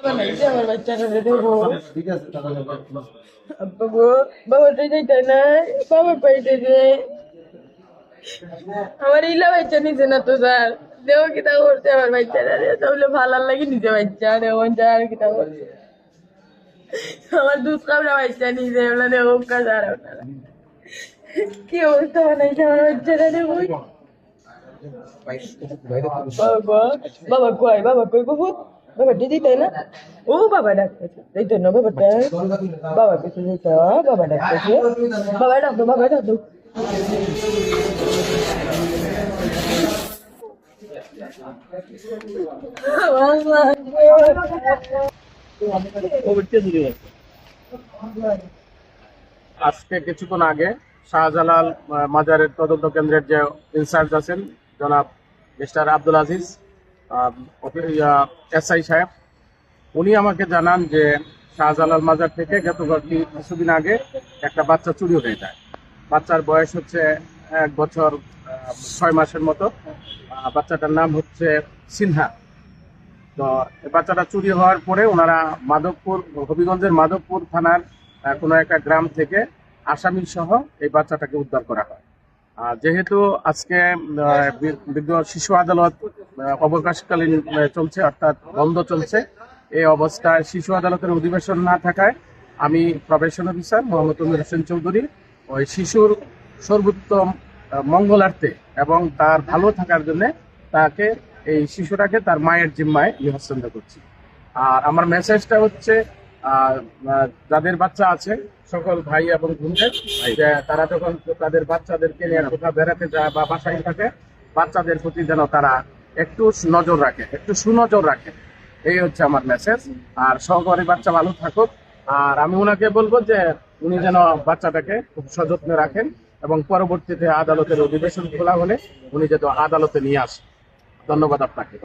আমার দেবো দেবো আমার ইলা বাচ্চা নিছে না তো স্যার দেও কিতা করছে আমার বাচ্চাটা রে তাহলে ভালো লাগে নিজে বাচ্চা দেওয়ান যা আর কিতা করছে আমার দুধ কামড়া বাচ্চা নিছে এগুলো দেবো কাজ আর আপনারা কি অবস্থা বানাইছে আমার বাচ্চাটা রে বাবা কই বাবা কই বহুত বাবা, দিদি তাই না? ও বাবা ডাকতেছে। এই তো না বাবা বাবা কিছু দিতে বাবা ডাকতেছে। বাবা বাবা আজকে কিছুক্ষণ আগে শাহজালাল মাজারের তদন্ত কেন্দ্রের যে ইনচার্জ আছেন, জনাব মিস্টার আব্দুল আজিজ এসআই সাহেব, উনি আমাকে জানান যে শাহজালাল মাজার থেকে গতকাল কিছুদিন আগে একটা বাচ্চা চুরি হয়ে যায়। বাচ্চার বয়স হচ্ছে এক বছর ছয় মাসের মতো। বাচ্চাটার নাম হচ্ছে সিনহা। তো বাচ্চাটা চুরি হওয়ার পরে ওনারা মাধবপুর, হবিগঞ্জের মাধবপুর থানার কোনো একটা গ্রাম থেকে আসামি সহ এই বাচ্চাটাকে উদ্ধার করা হয়। যেহেতু আজকে বিজ্ঞ শিশু আদালত অবকাশকালীন চলছে, অর্থাৎ বন্ধ চলছে। এই অবস্থায় শিশু আদালতের অধিবেশন না থাকায় আমি প্রবেশন অফিসার মোহাম্মদ উমির হোসেন চৌধুরী ওই শিশুর সর্বোত্তম মঙ্গলার্থে এবং তার ভালো থাকার জন্য তাকে, এই শিশুটাকে তার মায়ের জিম্মায় হস্তান্তর করছি। আর আমার মেসেজটা হচ্ছে যাদের বাচ্চা আছে, সকল ভাই এবং বোনদের তারা যখন তাদের বাচ্চাদেরকে নিয়ে কোথাও বেড়াতে যায় বা বাসায় থাকে, বাচ্চাদের প্রতি যেন তারা একটু নজর রাখে, একটু সুনজর রাখে। এই হচ্ছে আমার মেসেজ আর সহকারী বাচ্চা ভালো থাকুক। আর আমি ওনাকে বলব যে, উনি যেন বাচ্চাটাকে খুব সযত্নে রাখেন এবং পরবর্তীতে আদালতের অধিবেশন খোলা হলে উনি যেন আদালতে নিয়ে আসেন। ধন্যবাদ আপনাকে।